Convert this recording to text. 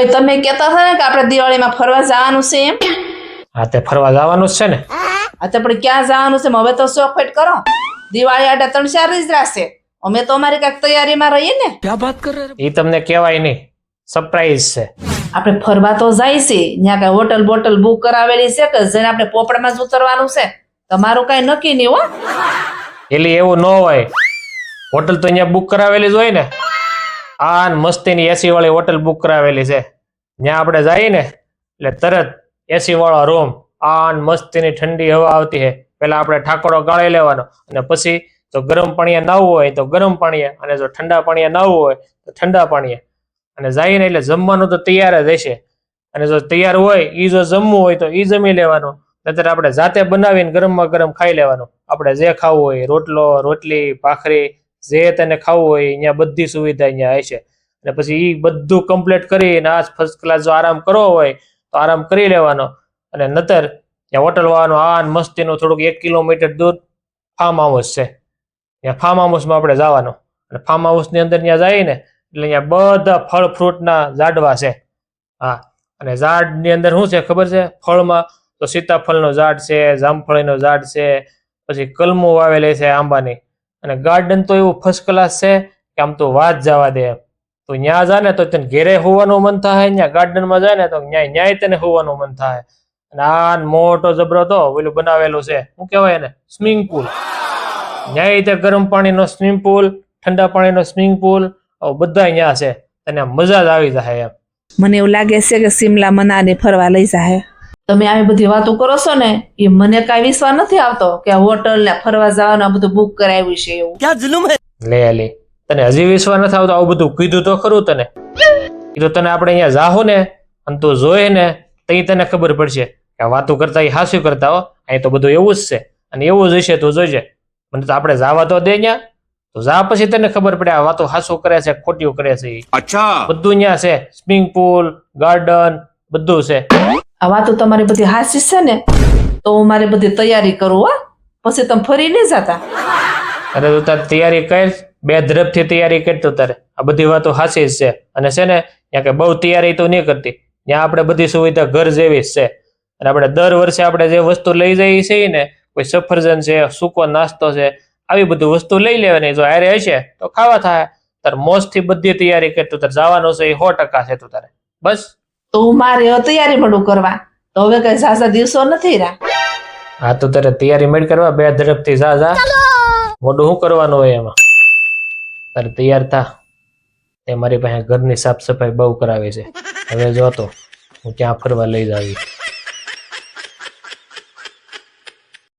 ઓય તમે કહેતા હતા ને કે આપણે દિવાળીમાં ફરવા જવાનું છે એમ. હા તે ફરવા જવાનું જ છે ને? હા તો પણ ક્યાં જવાનું છે? હવે તો ચોખવટ કરો. દિવાળી આડા ત્રણ ચાર જ રાખશે અમે તો અમારી કાંઈક તૈયારીમાં રહીએ ને. એ તમને કહેવાય નહીં. સરપ્રાઈઝ છે. આપણે ફરવા તો જાય છે. ત્યાં કઈ હોટલ બોટલ બુક કરાવેલી છે કે જેને આપણે પોપડામાં જ ઉતરવાનું છે. તમારું કઈ નક્કી નહીં હો. એટલે એવું ન હોય. હોટલ તો અહીંયા બુક કરાવેલી જ હોય ને. આ ન મસ્તીની એસી વાળી હોટલ બુક કરાવેલી છે. ત્યાં આપણે જઈએ ને એટલે તરત એસી વાળો રૂમ આન મસ્તીની ઠંડી હવા આવતી છે પહેલા આપણે ઠાકોરો ગાળી લેવાનો અને પછી જો ગરમ પાણીએ નાહવું હોય તો ગરમ પાણીએ અને જો ઠંડા પાણીએ નાહવું હોય તો ઠંડા પાણીએ. અને જઈને એટલે જમવાનું તો તૈયાર જ હશે. અને જો તૈયાર હોય એ જો જમવું હોય તો એ જમી લેવાનું. નહીતર આપણે જાતે બનાવીને ગરમમાં ગરમ ખાઈ લેવાનું. આપણે જે ખાવું હોય, રોટલો, રોટલી, ભાખરી, જે તને ખાવું હોય અહીંયા બધી સુવિધા અહીંયા હશે. અને પછી એ બધું કમ્પ્લીટ કરીને આ ફર્સ્ટ ક્લાસ જો આરામ કરવો હોય, તો આરામ કરી લેવાનો. અને નતર ત્યાં હોટલ વાળાનું, આ મસ્તીનું થોડુંક એક કિલોમીટર દૂર ફાર્મ હાઉસ છે. ત્યાં ફાર્મ હાઉસમાં આપણે જવાનું. અને ફાર્મ હાઉસની અંદર ત્યાં જઈએ ને એટલે અહીંયા બધા ફળ ફ્રૂટના ઝાડવા છે. હા. અને ઝાડની અંદર શું છે ખબર છે? ફળમાં તો સીતાફળનો ઝાડ છે, જામફળીનો ઝાડ છે, પછી કલમો વાવેલી છે આંબાની. અને ગાર્ડન તો એવું ફર્સ્ટ ક્લાસ છે કે આમ તો વાત જવા દે એમ. તો ત્યાં જા ને તો તને ઘેરે હોવાનું મન થાય ત્યાં ગાર્ડનમાં જાય ને તો ન્યાય ન્યાય તને હોવાનું મન થાય. અને આ મોટો જબરો તો ઓલું બનાવેલું છે શું કહેવાય એને? સ્વિમિંગ પુલ ન્યાય તે ગરમ પાણીનો સ્વિમિંગ પુલ ઠંડા પાણીનો સ્વિમિંગ પુલ બધા અહીંયા છે. તને મજા જ આવી જાય એમ. મને એવું લાગે છે કે સિમલા મનાને ફરવા લઈ જાય તમે આવી બધી વાતો કરો છો ને એ મને કાંઈ વિશ્વાસ નથી આવતો કે આ હોટલ ને ફરવા જવાનું આ બધું બુક કરાવ્યું છે એવું. લે લે. તને હજી વિશ્વાસ નથી આવતો આવું બધું કીધું તો ખરું તને. કીધું તને આપણે અહીંયા જાહો ને અને તું જોઈ ને તઈ તને ખબર પડશે કે વાતો કરતા એ હાસ્યું કરતા હો. અહીં તો બધું એવું જ છે. અને એવું જ હશે તું જોઈજે મને તો આપણે જાવા તો દે અહીંયા તો જા પછી તને ખબર પડે આ વાતો હાસો કરે છે ખોટીઓ કરે છે અચ્છા. બધું ત્યાં છે. સ્વિમિંગ પુલ ગાર્ડન બધું છે. આ વાતો તમારી બધી હાસી છે ને તો હું મારી બધી તૈયારી કરું હો. પછી તમે ફરી નહીં જતા. અરે તું તારી તૈયારી કરીશ બે ધરફથી તૈયારી કરતો તારે. આ બધી વાતો હાસી જ છે. અને છે ને ત્યાં કે બહુ તૈયારી તો નહીં કરતી. ત્યાં આપણે બધી સુવિધા ઘર જેવી જ છે. અને આપણે દર વર્ષે આપણે જે વસ્તુ લઈ જઈએ છીએ ને કોઈ સફરજન છે સૂકો નાસ્તો છે આવી બધી વસ્તુ લઈ લેવાની. જો હારે હશે તો ખાવા થાય. તાર મોજથી બધી તૈયારી કરતું તારે. જવાનું છે એ સો ટકા છે તું તારે. બસ. તો હું મારે તૈયારી મળું કરવા. તો હવે કઈ સાસા દિવસો નથી રહ્યા. હા તો તારે તૈયારી મેળ કરવા. બે ધડપથી જા જા. મોઢું શું કરવાનું હોય એમાં? તારે તૈયાર થા. તે મારી પાસે ઘરની સાફ સફાઈ બહુ કરાવે છે. હવે જો તો, હું ક્યાં ફરવા લઈ જાવી?